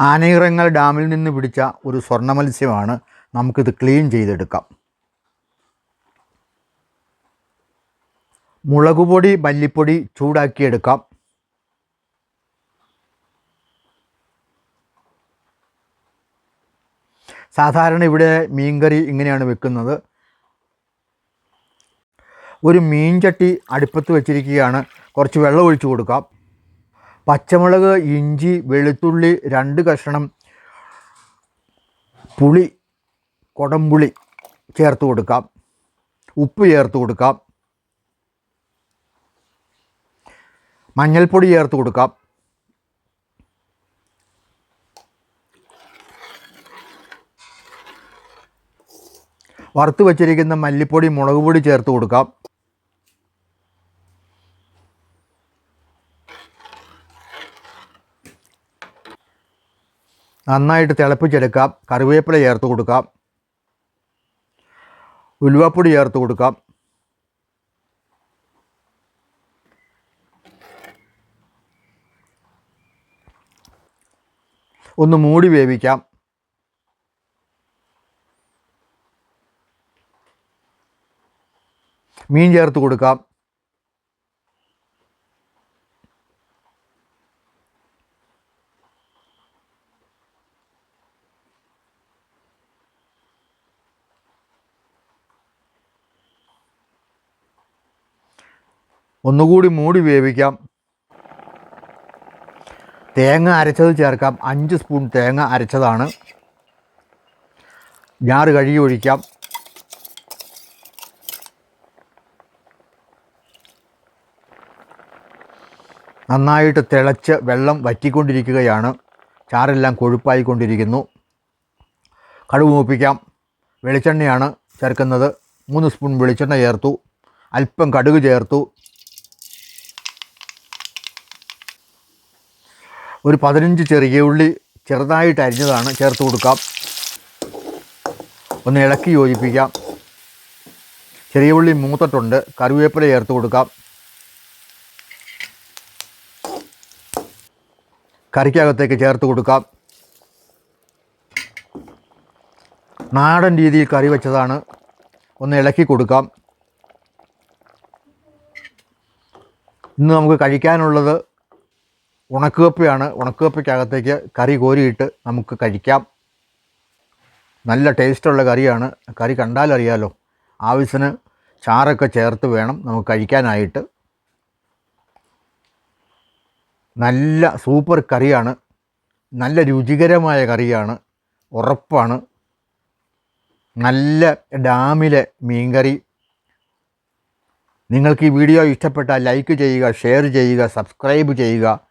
ആനയിറങ്ങൽ ഡാമിൽ നിന്ന് പിടിച്ച ഒരു സ്വർണ മത്സ്യമാണ് നമുക്കിത് ക്ലീൻ ചെയ്തെടുക്കാം. മുളകുപൊടി മല്ലിപ്പൊടി ചൂടാക്കിയെടുക്കാം. സാധാരണ ഇവിടെ മീൻകറി ഇങ്ങനെയാണ് വെക്കുന്നത്. ഒരു മീൻചട്ടി അടുപ്പത്ത് വെച്ചിരിക്കുകയാണ്. കുറച്ച് വെള്ളം ഒഴിച്ചു കൊടുക്കാം. പച്ചമുളക് ഇഞ്ചി വെളുത്തുള്ളി രണ്ട് കഷ്ണം പുളി കൊടംപുളി ചേർത്ത് കൊടുക്കാം. ഉപ്പ് ചേർത്ത് കൊടുക്കാം. മഞ്ഞൾപ്പൊടി ചേർത്ത് കൊടുക്കാം. വറുത്ത് വച്ചിരിക്കുന്ന മല്ലിപ്പൊടി മുളക് പൊടി ചേർത്ത് കൊടുക്കാം. നന്നായിട്ട് തിളപ്പിച്ചെടുക്കാം. കറിവേപ്പില ചേർത്ത് കൊടുക്കാം. ഉലുവപ്പൊടി ചേർത്ത് കൊടുക്കാം. ഒന്ന് മൂടി വേവിക്കാം. മീൻ ചേർത്ത് കൊടുക്കാം. ഒന്നുകൂടി മൂടി വേവിക്കാം. തേങ്ങ അരച്ചത് ചേർക്കാം. അഞ്ച് സ്പൂൺ തേങ്ങ അരച്ചതാണ്. ഞാറ് കഴുകി ഒഴിക്കാം. നന്നായിട്ട് തിളച്ച് വെള്ളം വറ്റിക്കൊണ്ടിരിക്കുകയാണ്. ചാറെല്ലാം കൊഴുപ്പായിക്കൊണ്ടിരിക്കുന്നു. കടുക് മൂപ്പിക്കാം. വെളിച്ചെണ്ണയാണ് ചേർക്കുന്നത്. മൂന്ന് സ്പൂൺ വെളിച്ചെണ്ണ ചേർത്തു. അല്പം കടുക് ചേർത്തു. ഒരു പതിനഞ്ച് ചെറിയ ഉള്ളി ചെറുതായിട്ട് അരിഞ്ഞതാണ് ചേർത്ത് കൊടുക്കാം. ഒന്ന് ഇളക്കി യോജിപ്പിക്കാം. ചെറിയ ഉള്ളി മൂത്തിട്ടുണ്ട്. കറിവേപ്പില ചേർത്ത് കൊടുക്കാം. കറിക്കകത്തേക്ക് ചേർത്ത് കൊടുക്കാം. നാടൻ രീതിയിൽ കറി വെച്ചതാണ്. ഒന്ന് ഇളക്കി കൊടുക്കാം. ഇന്ന് നമുക്ക് കഴിക്കാനുള്ളത് ഉണക്കുകപ്പയാണ് ഉണക്കുകപ്പയ്ക്കകത്തേക്ക് കറി കോരിയിട്ട് നമുക്ക് കഴിക്കാം. നല്ല ടേസ്റ്റുള്ള കറിയാണ്. കറി കണ്ടാലറിയാലോ. ആവശ്യത്തിന് ചാറൊക്കെ ചേർത്ത് വേണം നമുക്ക് കഴിക്കാനായിട്ട്. നല്ല സൂപ്പർ കറിയാണ്. നല്ല രുചികരമായ കറിയാണ്. ഉറപ്പാണ്. നല്ല ഡാമിലെ മീൻകറി. നിങ്ങൾക്ക് ഈ വീഡിയോ ഇഷ്ടപ്പെട്ടാൽ ലൈക്ക് ചെയ്യുക ഷെയർ ചെയ്യുക സബ്സ്ക്രൈബ് ചെയ്യുക.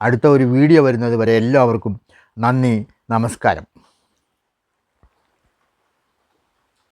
അടുത്ത ഒരു വീഡിയോ വരുന്നത് വരെ എല്ലാവർക്കും നന്ദി നമസ്കാരം.